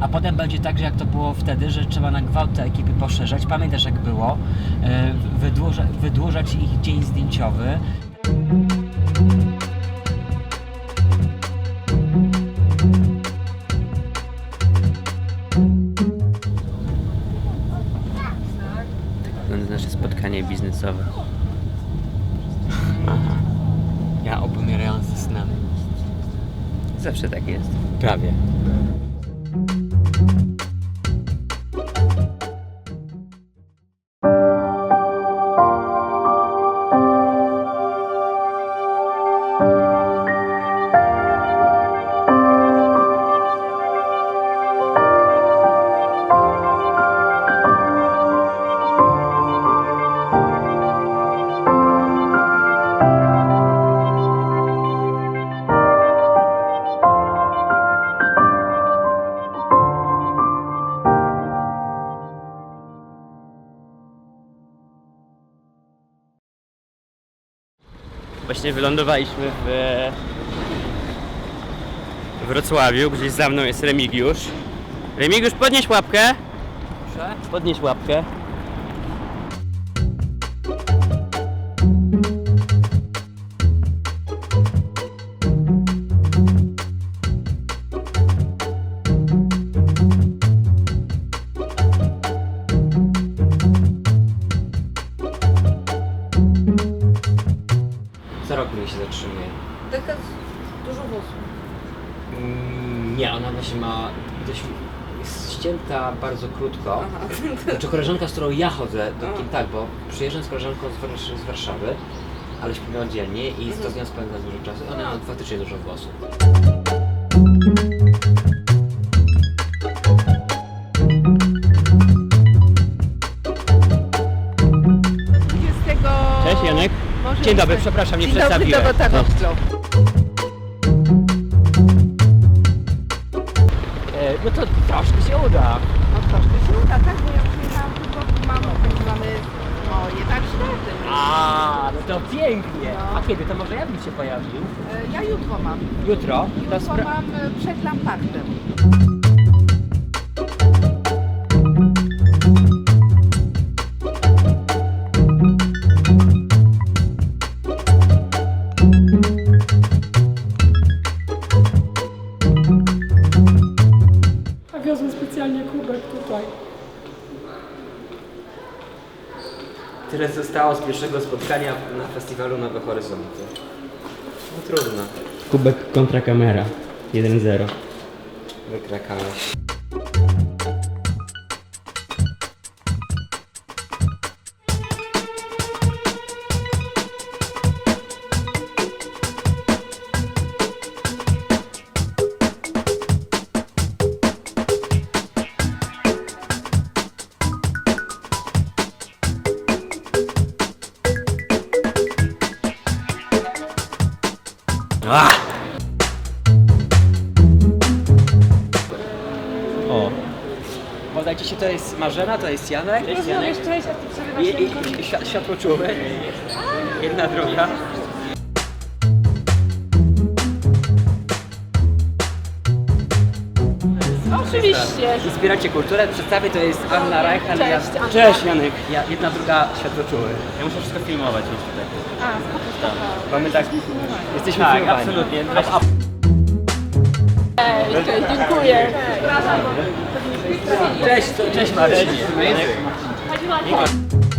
A potem będzie tak, że jak to było wtedy, że trzeba na gwałt te ekipy poszerzać. Pamiętasz jak było? E, Wydłuża, wydłużać ich dzień zdjęciowy. Wygląda nasze spotkanie biznesowe. Ja obumierający snem. Zawsze tak jest. Prawie. Właśnie wylądowaliśmy w Wrocławiu, gdzieś za mną jest Remigiusz. Remigiusz, podnieś łapkę. Proszę? Podnieś łapkę. Się zatrzymuje. Taka dużo włosów. Mm, Nie, ona właśnie ma dość jest ścięta bardzo krótko. Aha. Znaczy koleżanka, z którą ja chodzę do A. kin, tak, bo przyjeżdżam z koleżanką z, Warsz- z Warszawy, ale śpimy oddzielnie i Mhm. to z nią spędzam dużo czasu. Ona ma faktycznie dużo włosów. Może Dzień dobry, przepraszam, nie Dzień dobry, przedstawiłem. Dorota No. E, no to troszkę się uda. No troszkę się uda, tak? Bo ja przyjechałam tylko, mam, mamy moje warsztaty. A, no to pięknie. No. A kiedy? To może ja bym się pojawił? E, Ja jutro mam. Jutro? To Jutro spra- mam e, przed Lampartem. Tutaj. Tyle zostało z pierwszego spotkania na festiwalu Nowe Horyzonty. No trudno. Kubek kontra kamera. 1-0. Wykrakałeś. O. Podajcie się, to jest Marzena, to jest Janek. Cześć Janek. Cześć, a ty I, i, i świat, światło czuły. Jedna, druga. Oczywiście. Inspiracie kulturę. Przedstawię, to jest Anna Reich, ale ja, Cześć, Anna. Cześć Janek. ja, jedna, druga światło czuły. Ja muszę wszystko filmować już tutaj. A, spoko, spoko. Bo my tak jesteśmy Tak, filmowani. absolutnie. Cześć, cześć, dziękuję. Cześć, cześć Marcin. Janek.